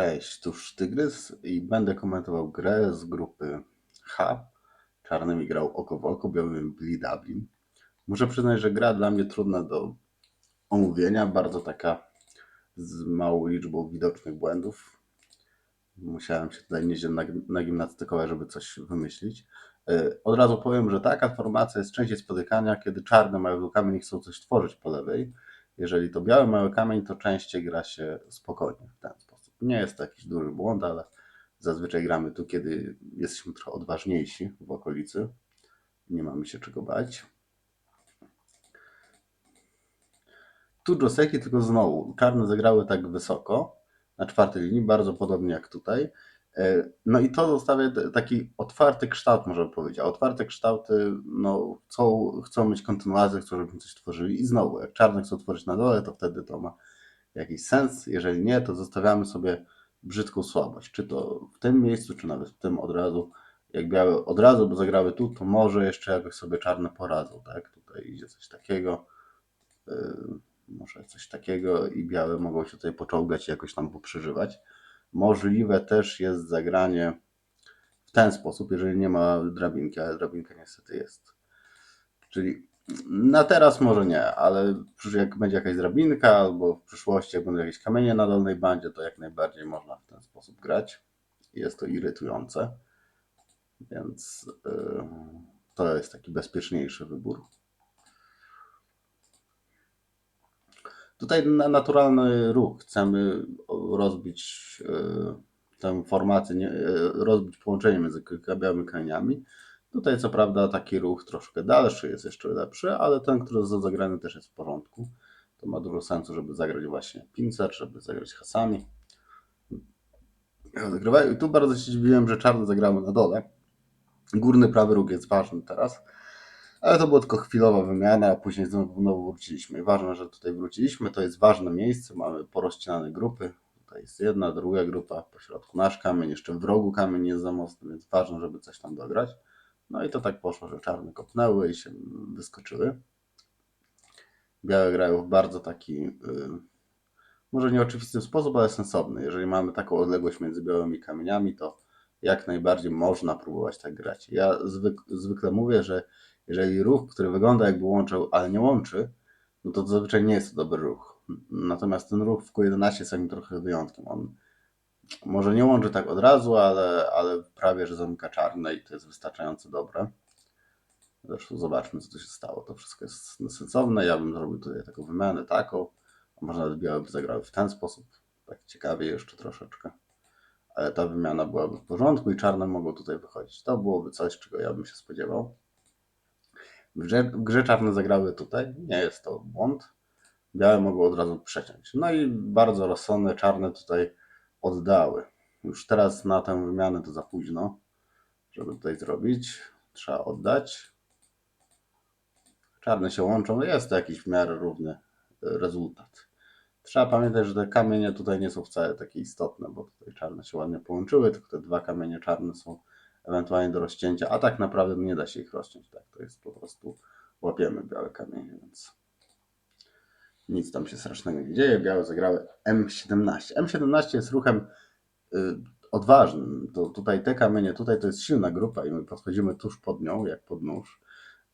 Cześć, tuż Tygrys i będę komentował grę z grupy H. Czarnymi grał oko w oko, białym Billy Dublin. Muszę przyznać, że gra dla mnie trudna do omówienia, bardzo taka z małą liczbą widocznych błędów. Musiałem się tutaj nieźle nag- nagimnastykować, żeby coś wymyślić. Yy, Od razu powiem, że taka formacja jest częściej spotykania, kiedy czarne mają kamień i chcą coś tworzyć po lewej. Jeżeli to biały mały kamień, to częściej gra się spokojnie w ten sposób. Nie jest to jakiś duży błąd, ale zazwyczaj gramy tu, kiedy jesteśmy trochę odważniejsi w okolicy. Nie mamy się czego bać. Tu Joseki tylko znowu. Czarne zagrały tak wysoko, na czwartej linii, bardzo podobnie jak tutaj. E, No i to zostawia taki otwarty kształt, można powiedzieć. A otwarte kształty no, chcą, chcą mieć kontynuację, chcą, żebyśmy coś tworzyli. I znowu, jak czarne chcą tworzyć na dole, to wtedy to ma jakiś sens. Jeżeli nie, to zostawiamy sobie brzydką słabość. Czy to w tym miejscu, czy nawet w tym od razu. Jak białe od razu by zagrały tu, to może jeszcze jakoś sobie czarne poradzą. Tak? Tutaj idzie coś takiego. Yy, może coś takiego i białe mogą się tutaj poczołgać i jakoś tam poprzeżywać. Możliwe też jest zagranie w ten sposób, jeżeli nie ma drabinki, ale drabinka niestety jest. Czyli na teraz może nie, ale jak będzie jakaś drabinka albo w przyszłości jak będą jakieś kamienie na dolnej bandzie, to jak najbardziej można w ten sposób grać. Jest to irytujące, więc yy, to jest taki bezpieczniejszy wybór. Tutaj na naturalny ruch chcemy rozbić e, tę formację, nie, e, rozbić połączenie między białymi kamieniami. Tutaj co prawda taki ruch troszkę dalszy jest jeszcze lepszy, ale ten, który został zagrany też jest w porządku. To ma dużo sensu, żeby zagrać właśnie pincer, żeby zagrać hasami. I tu bardzo się dziwiłem, że czarne zagrały na dole. Górny prawy róg jest ważny teraz. Ale to była tylko chwilowa wymiana, a później znowu, znowu wróciliśmy. I ważne, że tutaj wróciliśmy, to jest ważne miejsce, mamy porozcinane grupy. Tutaj jest jedna, druga grupa, po środku nasz kamień, jeszcze w rogu kamień jest za mocny, więc ważne, żeby coś tam dograć. No i to tak poszło, że czarne kopnęły i się wyskoczyły. Białe grają w bardzo taki, yy, może nieoczywisty sposób, ale sensowny. Jeżeli mamy taką odległość między białymi kamieniami, to jak najbardziej można próbować tak grać. Ja zwyk, zwykle mówię, że jeżeli ruch, który wygląda jakby łączył, ale nie łączy, no to zazwyczaj nie jest to dobry ruch. Natomiast ten ruch w Q11 jest trochę wyjątkiem. On może nie łączy tak od razu, ale, ale prawie, że zamyka czarne i to jest wystarczająco dobre. Zresztą zobaczmy, co tu się stało. To wszystko jest sensowne. Ja bym zrobił tutaj taką wymianę taką. A może nawet białe by zagrały w ten sposób. Tak ciekawie jeszcze troszeczkę. Ale ta wymiana byłaby w porządku i czarne mogą tutaj wychodzić. To byłoby coś, czego ja bym się spodziewał. W grze, w grze czarne zagrały tutaj. Nie jest to błąd. Białe mogą od razu przeciąć. No i bardzo rozsądne czarne tutaj oddały. Już teraz na tę wymianę to za późno, żeby tutaj zrobić. Trzeba oddać. Czarne się łączą. Jest to jakiś w miarę równy y, rezultat. Trzeba pamiętać, że te kamienie tutaj nie są wcale takie istotne, bo tutaj czarne się ładnie połączyły, tylko te dwa kamienie czarne są ewentualnie do rozcięcia, a tak naprawdę nie da się ich rozciąć. Tak, to jest po prostu łapiemy białe kamienie, więc nic tam się strasznego nie dzieje. Białe zagrały M17. M17 jest ruchem y, odważnym. To tutaj te kamienie, tutaj to jest silna grupa i my podchodzimy tuż pod nią, jak pod nóż.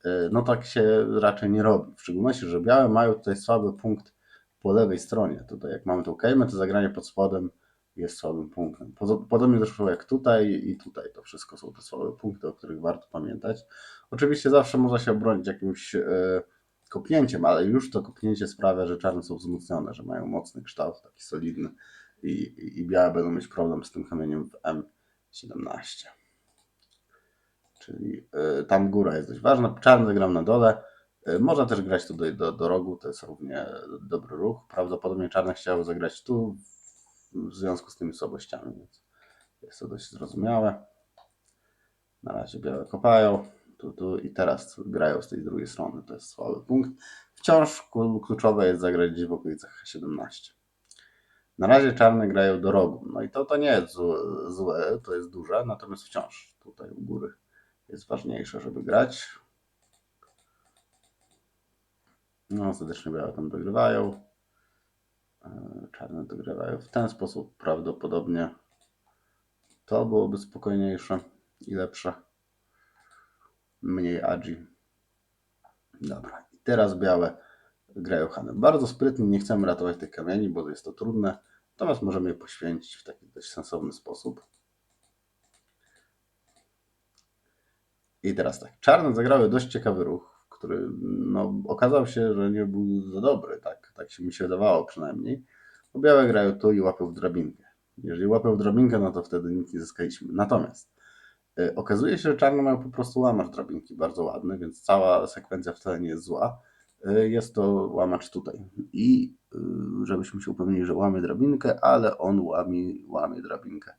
Y, no tak się raczej nie robi. W szczególności, że białe mają tutaj słaby punkt po lewej stronie. Tutaj jak mamy tą kejmę, to zagranie pod spodem jest słabym punktem. Podobnie zresztą jak tutaj i tutaj, to wszystko są te słabe punkty, o których warto pamiętać. Oczywiście zawsze można się obronić jakimś e, kopnięciem, ale już to kopnięcie sprawia, że czarne są wzmocnione, że mają mocny kształt, taki solidny i, i, i białe będą mieć problem z tym kamieniem w M17. Czyli e, tam góra jest dość ważna. Czarny gram na dole. E, Można też grać tu do, do, do rogu, to jest równie dobry ruch. Prawdopodobnie czarne chciały zagrać tu w związku z tymi słabościami, więc jest to dość zrozumiałe. Na razie białe kopają, i teraz grają z tej drugiej strony, to jest słaby punkt. Wciąż kluczowe jest zagrać gdzieś w okolicach 17. Na razie czarne grają do rogu, no i to, to nie jest złe, złe, to jest duże, natomiast wciąż tutaj u góry jest ważniejsze, żeby grać. No, serdecznie białe tam dogrywają. E, Czarne dogrywają w ten sposób. Prawdopodobnie to byłoby spokojniejsze i lepsze. Mniej agi. Dobra. I teraz białe grają hanem. Bardzo sprytnie, nie chcemy ratować tych kamieni, bo jest to trudne. Natomiast możemy je poświęcić w taki dość sensowny sposób. I teraz tak. Czarne zagrały dość ciekawy ruch, który no, okazał się, że nie był za dobry. Tak, tak się mi się wydawało przynajmniej. Bo białe grają tu i łapią w drabinkę. Jeżeli łapią w drabinkę, no to wtedy nic nie zyskaliśmy. Natomiast okazuje się, że czarne mają po prostu łamacz drabinki bardzo ładny, więc cała sekwencja wcale nie jest zła. Y, jest to łamacz tutaj. I y, żebyśmy się upewnili, że łamie drabinkę, ale on łamie, łamie drabinkę.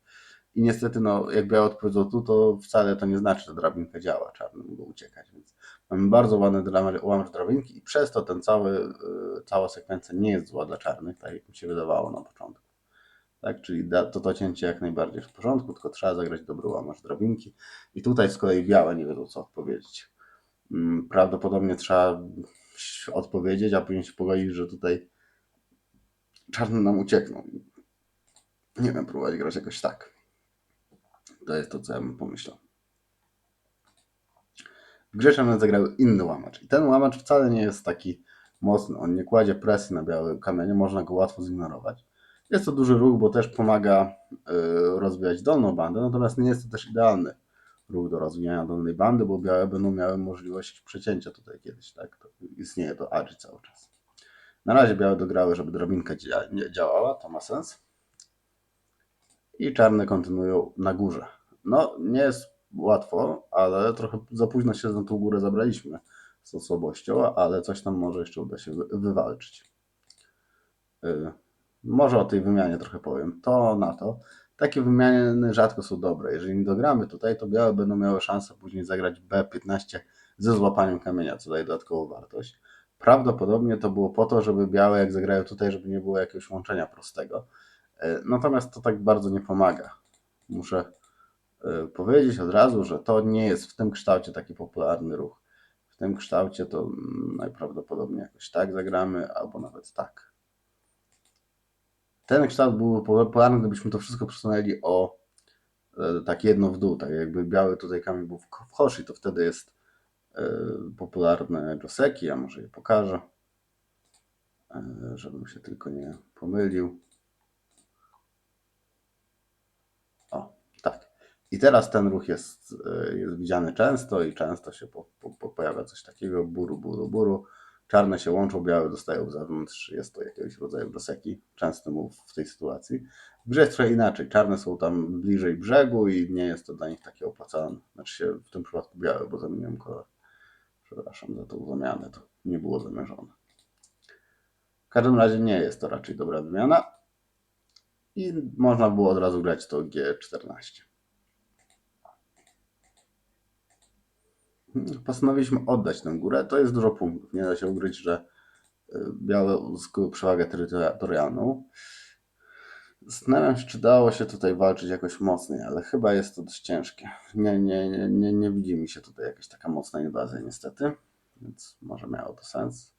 I niestety, no, jak biały odpowiedział tu, to wcale to nie znaczy, że drabinka działa, czarny mógł uciekać, więc mamy bardzo ładny łamacz drabinki i przez to ten cały, y, cała sekwencja nie jest zła dla czarnych, tak jak mi się wydawało na początku. Tak, czyli da, to to cięcie jak najbardziej w porządku, tylko trzeba zagrać dobry łamacz drabinki. I tutaj z kolei białe nie wiedzą co odpowiedzieć. Mm, Prawdopodobnie trzeba odpowiedzieć, a później się pogodzić, że tutaj czarny nam uciekną. Nie wiem, próbować grać jakoś tak. To jest to, co ja bym pomyślał. W grze zagrały inny łamacz. I ten łamacz wcale nie jest taki mocny. On nie kładzie presji na białe kamienie, można go łatwo zignorować. Jest to duży ruch, bo też pomaga y, rozwijać dolną bandę, natomiast nie jest to też idealny ruch do rozwijania dolnej bandy, bo białe będą miały możliwość przecięcia tutaj kiedyś, tak? To istnieje to agi cały czas. Na razie białe dograły, żeby drabinka działała, to ma sens. I czarne kontynuują na górze. No, nie jest łatwo, ale trochę za późno się na tą górę zabraliśmy z tą słabością, ale coś tam może jeszcze uda się wy- wywalczyć. Może o tej wymianie trochę powiem. To na to. Takie wymiany rzadko są dobre. Jeżeli nie dogramy tutaj, to białe będą miały szansę później zagrać B15 ze złapaniem kamienia, co daje dodatkową wartość. Prawdopodobnie to było po to, żeby białe jak zagrają tutaj, żeby nie było jakiegoś łączenia prostego. Y, Natomiast to tak bardzo nie pomaga. Muszę y, powiedzieć od razu, że to nie jest w tym kształcie taki popularny ruch. W tym kształcie to mm, najprawdopodobniej jakoś tak zagramy, albo nawet tak. Ten kształt byłby popularny, gdybyśmy to wszystko przesunęli o e, tak jedno w dół, tak jakby biały tutaj kamień był w hoshi, to wtedy jest e, popularne Joseki, ja może je pokażę, e, żebym się tylko nie pomylił. O, tak. I teraz ten ruch jest, jest widziany często i często się po, po pojawia coś takiego, buru, buru, buru. Czarne się łączą, białe dostają zewnątrz, jest to jakiegoś rodzaju broseki, częsty move w tej sytuacji. W grze jest trochę inaczej, czarne są tam bliżej brzegu i nie jest to dla nich takie opłacalne. Znaczy się w tym przypadku białe, bo zamieniłem kolor. Przepraszam za tą zamianę, to nie było zamierzone. W każdym razie nie jest to raczej dobra wymiana i można było od razu grać to G14. Postanowiliśmy oddać tę górę. To jest dużo punktów. Nie da się ukryć, że y, białe uzyskują przewagę terytorialną. Zastanawiam się, czy dało się tutaj walczyć jakoś mocniej, ale chyba jest to dość ciężkie. Nie, nie, nie, nie, nie widzi mi się tutaj jakaś taka mocna inwazja niestety, więc może miało to sens.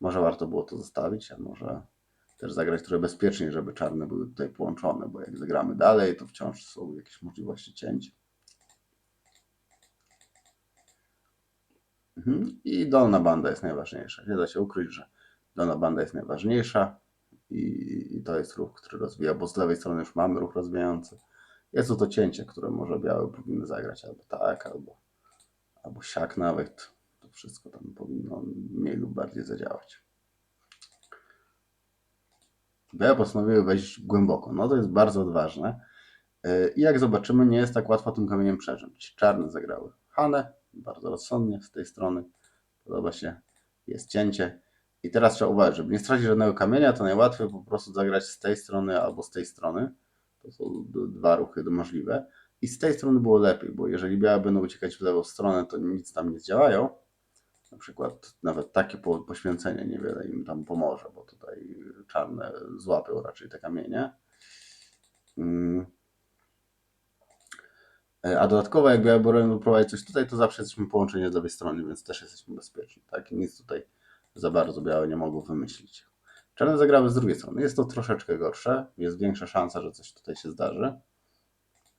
Może warto było to zostawić, a może też zagrać trochę bezpieczniej, żeby czarne były tutaj połączone, bo jak zagramy dalej, to wciąż są jakieś możliwości cięć. Mhm. I dolna banda jest najważniejsza. Nie da się ukryć, że dolna banda jest najważniejsza i, i to jest ruch, który rozwija, bo z lewej strony już mamy ruch rozwijający. Jest to to cięcie, które może białe powinny zagrać albo tak, albo, albo siak nawet. To wszystko tam powinno mniej lub bardziej zadziałać. Białe postanowiły wejść głęboko. No to jest bardzo odważne. Yy, I jak zobaczymy, nie jest tak łatwo tym kamieniem przeżyć. Czarne zagrały Hanę, bardzo rozsądnie z tej strony. Podoba się, jest cięcie. I teraz trzeba uważać, żeby nie stracić żadnego kamienia, to najłatwiej po prostu zagrać z tej strony albo z tej strony. To są dwa ruchy możliwe. I z tej strony było lepiej, bo jeżeli białe będą uciekać w lewą stronę, to nic tam nie zdziałają. Na przykład nawet takie po, poświęcenie niewiele im tam pomoże, bo tutaj czarne złapią raczej te kamienie. Mm. E, A dodatkowo, jak białe będą próbować coś tutaj, to zawsze jesteśmy połączeni z lewej strony, więc też jesteśmy bezpieczni. Tak? I nic tutaj za bardzo białe nie mogą wymyślić. Czarne zagrały z drugiej strony. Jest to troszeczkę gorsze. Jest większa szansa, że coś tutaj się zdarzy.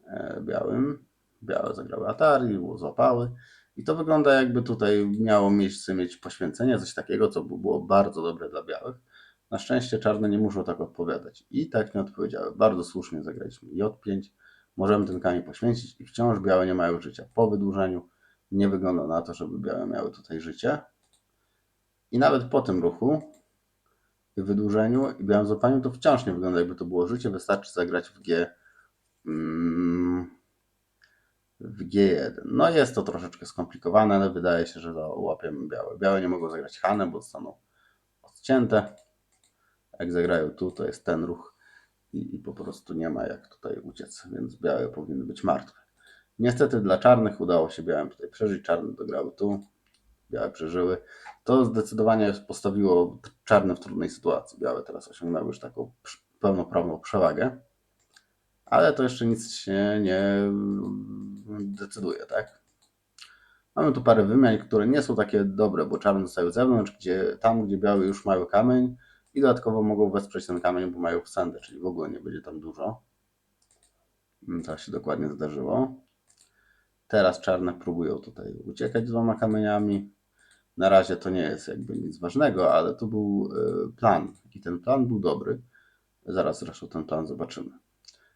E, Białym. Białe zagrały Atari, złapały. I to wygląda jakby tutaj miało miejsce mieć poświęcenie, coś takiego, co by było bardzo dobre dla białych. Na szczęście czarne nie muszą tak odpowiadać. I tak nie odpowiedziały. Bardzo słusznie zagraliśmy J5. Możemy ten kamień poświęcić i wciąż białe nie mają życia. Po wydłużeniu nie wygląda na to, żeby białe miały tutaj życie. I nawet po tym ruchu wydłużeniu i białym złapaniu to wciąż nie wygląda jakby to było życie. Wystarczy zagrać w G mm, w G1. No jest to troszeczkę skomplikowane, ale wydaje się, że to łapiemy białe. Białe nie mogą zagrać Hanem, bo zostaną odcięte. Jak zagrają tu, to jest ten ruch i, i po prostu nie ma jak tutaj uciec, więc białe powinny być martwe. Niestety dla czarnych udało się białym tutaj przeżyć. Czarne dograły tu, białe przeżyły. To zdecydowanie postawiło czarne w trudnej sytuacji. Białe teraz osiągnęły już taką pełnoprawną przewagę, ale to jeszcze nic się nie decyduje, tak? Mamy tu parę wymian, które nie są takie dobre, bo czarne zostają zewnątrz, gdzie tam, gdzie białe już mają kamień i dodatkowo mogą wesprzeć ten kamień, bo mają wsędę, czyli w ogóle nie będzie tam dużo. Mm, To się dokładnie zdarzyło. Teraz czarne próbują tutaj uciekać dwoma kamieniami. Na razie to nie jest jakby nic ważnego, ale to był y, plan i ten plan był dobry. Zaraz zresztą ten plan zobaczymy.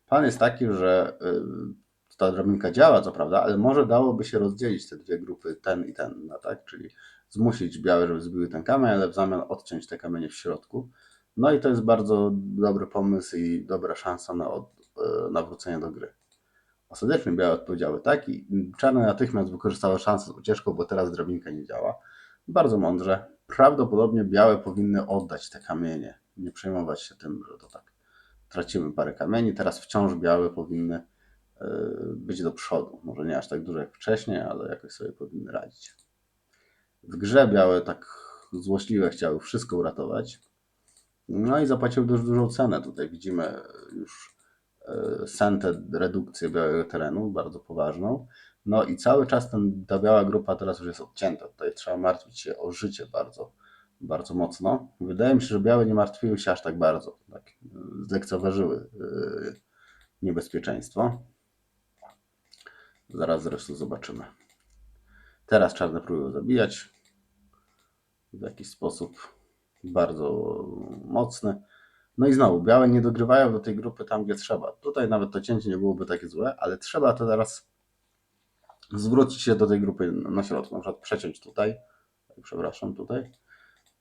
Plan jest taki, że y, ta drabinka działa, co prawda, ale może dałoby się rozdzielić te dwie grupy, ten i ten, no tak? Czyli zmusić białe, żeby zbiły ten kamień, ale w zamian odciąć te kamienie w środku. No i to jest bardzo dobry pomysł i dobra szansa na od, nawrócenie do gry. Ostatecznie białe odpowiedziały tak i czarne natychmiast wykorzystały szansę z ucieczką, bo teraz drabinka nie działa. Bardzo mądrze. Prawdopodobnie białe powinny oddać te kamienie. Nie przejmować się tym, że to tak. Traciły parę kamieni, teraz wciąż białe powinny yy, być do przodu. Może nie aż tak dużo jak wcześniej, ale jakoś sobie powinny radzić. W grze białe tak złośliwe chciały wszystko uratować. No i zapłaciły dość dużą cenę. Tutaj widzimy już e, sentę redukcję białego terenu, bardzo poważną. No i cały czas ten, ta biała grupa teraz już jest odcięta. Tutaj trzeba martwić się o życie bardzo, bardzo mocno. Wydaje mi się, że białe nie martwiły się aż tak bardzo. Tak, e, zlekceważyły e, niebezpieczeństwo. Zaraz zresztą zobaczymy. Teraz czarne próbują zabijać w jakiś sposób bardzo mocny. No i znowu, białe nie dogrywają do tej grupy tam, gdzie trzeba. Tutaj nawet to cięcie nie byłoby takie złe, ale trzeba to teraz zwrócić się do tej grupy na środku. Na przykład przeciąć tutaj, przepraszam, tutaj,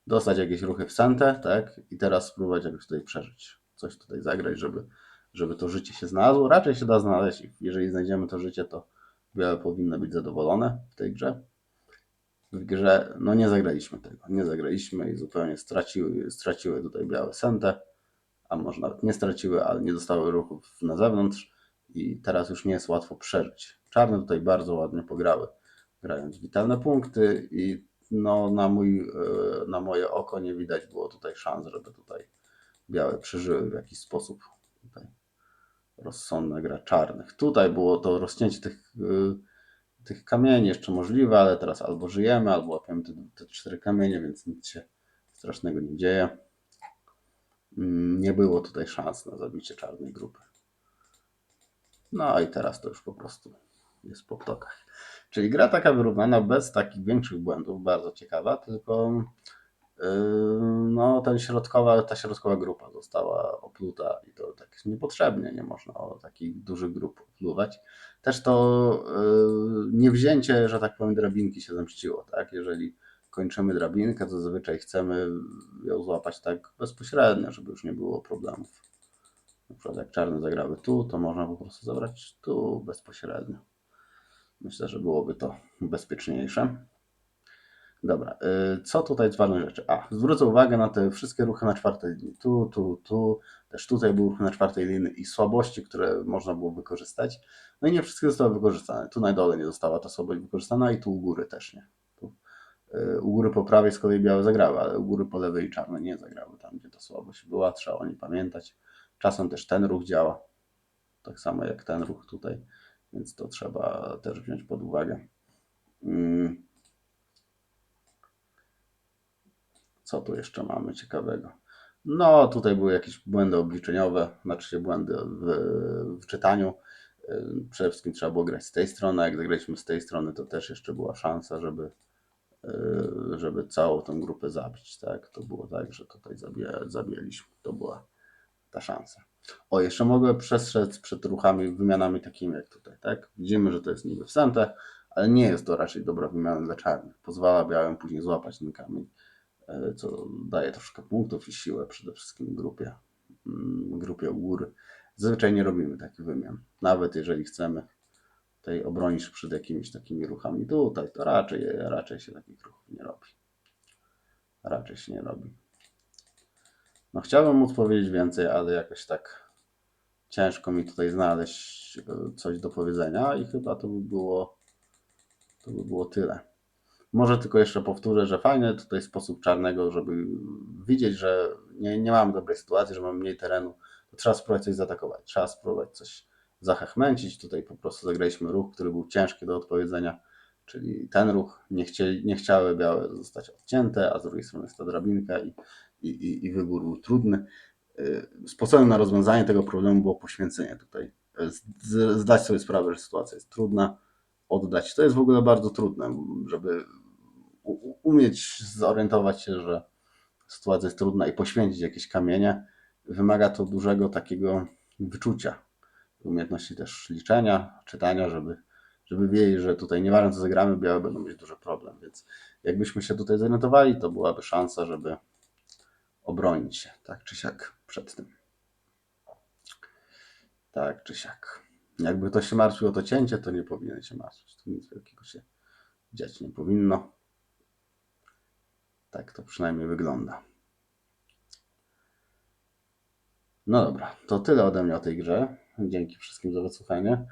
dostać jakieś ruchy w sentę, tak, i teraz spróbować jakoś tutaj przeżyć. Coś tutaj zagrać, żeby, żeby to życie się znalazło. Raczej się da znaleźć jeżeli znajdziemy to życie, to białe powinny być zadowolone w tej grze w grze, no nie zagraliśmy tego, nie zagraliśmy i zupełnie straciły, straciły tutaj białe sentę, a może nawet nie straciły, ale nie dostały ruchów na zewnątrz i teraz już nie jest łatwo przeżyć. Czarne tutaj bardzo ładnie pograły, grając witalne punkty i no na, mój, e, na moje oko nie widać było tutaj szans, żeby tutaj białe przeżyły w jakiś sposób. Rozsądna gra czarnych. Tutaj było to rozcięcie tych y, tych kamieni jeszcze możliwe, ale teraz albo żyjemy, albo łapiemy te, te cztery kamienie, więc nic się strasznego nie dzieje. Mm, Nie było tutaj szans na zabicie czarnej grupy. No i teraz to już po prostu jest po ptokach. Czyli gra taka wyrównana, bez takich większych błędów, bardzo ciekawa, tylko yy, ten środkowa, ta środkowa grupa została opluta i to tak niepotrzebnie, nie można o takich dużych grup opluwać. Też to yy, niewzięcie, że tak powiem, drabinki się zemściło, tak? Jeżeli kończymy drabinkę, to zazwyczaj chcemy ją złapać tak bezpośrednio, żeby już nie było problemów. Na przykład jak czarne zagrały tu, to można po prostu zabrać tu bezpośrednio. Myślę, że byłoby to bezpieczniejsze. Dobra, y, co tutaj z ważnych rzeczy? A, zwrócę uwagę na te wszystkie ruchy na czwartej linii. Tu, tu, tu, też tutaj był ruch na czwartej linii i słabości, które można było wykorzystać. No i nie wszystkie zostały wykorzystane. Tu na dole nie została ta słabość wykorzystana i tu u góry też nie. Tu, y, u góry po prawej z kolei białe zagrały, ale u góry po lewej czarne nie zagrały tam, gdzie ta słabość była. Trzeba o niej pamiętać. Czasem też ten ruch działa, tak samo jak ten ruch tutaj, więc to trzeba też wziąć pod uwagę. Mm. Co tu jeszcze mamy ciekawego? No, tutaj były jakieś błędy obliczeniowe, znaczy się błędy w, w czytaniu. Y, Przede wszystkim trzeba było grać z tej strony, jak zagraliśmy z tej strony, to też jeszcze była szansa, żeby, y, żeby całą tą grupę zabić. Tak? To było tak, że tutaj zabija, zabijaliśmy. To była ta szansa. O, jeszcze mogę przestrzec przed ruchami, wymianami takimi jak tutaj. Tak? Widzimy, że to jest niby wstępne, ale nie jest to raczej dobra wymiana dla czarnych. Pozwala białym później złapać ten kamień, co daje troszkę punktów i siłę przede wszystkim grupie, mm, grupie u góry. Zazwyczaj nie robimy takich wymian. Nawet jeżeli chcemy tutaj obronić przed jakimiś takimi ruchami tutaj, to raczej, raczej się takich ruchów nie robi. Raczej się nie robi. No chciałbym móc powiedzieć więcej, ale jakoś tak ciężko mi tutaj znaleźć e, coś do powiedzenia i chyba to by było to by było tyle. Może tylko jeszcze powtórzę, że fajny tutaj sposób czarnego, żeby widzieć, że nie, nie mamy dobrej sytuacji, że mamy mniej terenu, to trzeba spróbować coś zaatakować, trzeba spróbować coś zahechmęcić. Tutaj po prostu zagraliśmy ruch, który był ciężki do odpowiedzenia, czyli ten ruch nie, chcieli, nie chciały białe zostać odcięte, a z drugiej strony jest ta drabinka i, i, i, wybór był trudny. Yy, Sposobem na rozwiązanie tego problemu było poświęcenie tutaj. Zdać sobie sprawę, że sytuacja jest trudna, oddać. To jest w ogóle bardzo trudne, żeby umieć zorientować się, że sytuacja jest trudna i poświęcić jakieś kamienie. Wymaga to dużego takiego wyczucia, umiejętności też liczenia, czytania, żeby, żeby wiedzieć, że tutaj nieważne co zagramy, białe będą mieć duży problem. Więc jakbyśmy się tutaj zorientowali, to byłaby szansa, żeby obronić się tak czy siak przed tym. Tak czy siak. Jakby ktoś się martwił o to cięcie, to nie powinien się martwić. Tu nic wielkiego się dziać nie powinno. Tak to przynajmniej wygląda. No dobra, to tyle ode mnie o tej grze. Dzięki wszystkim za wysłuchanie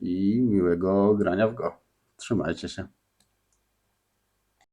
i miłego grania w go. Trzymajcie się.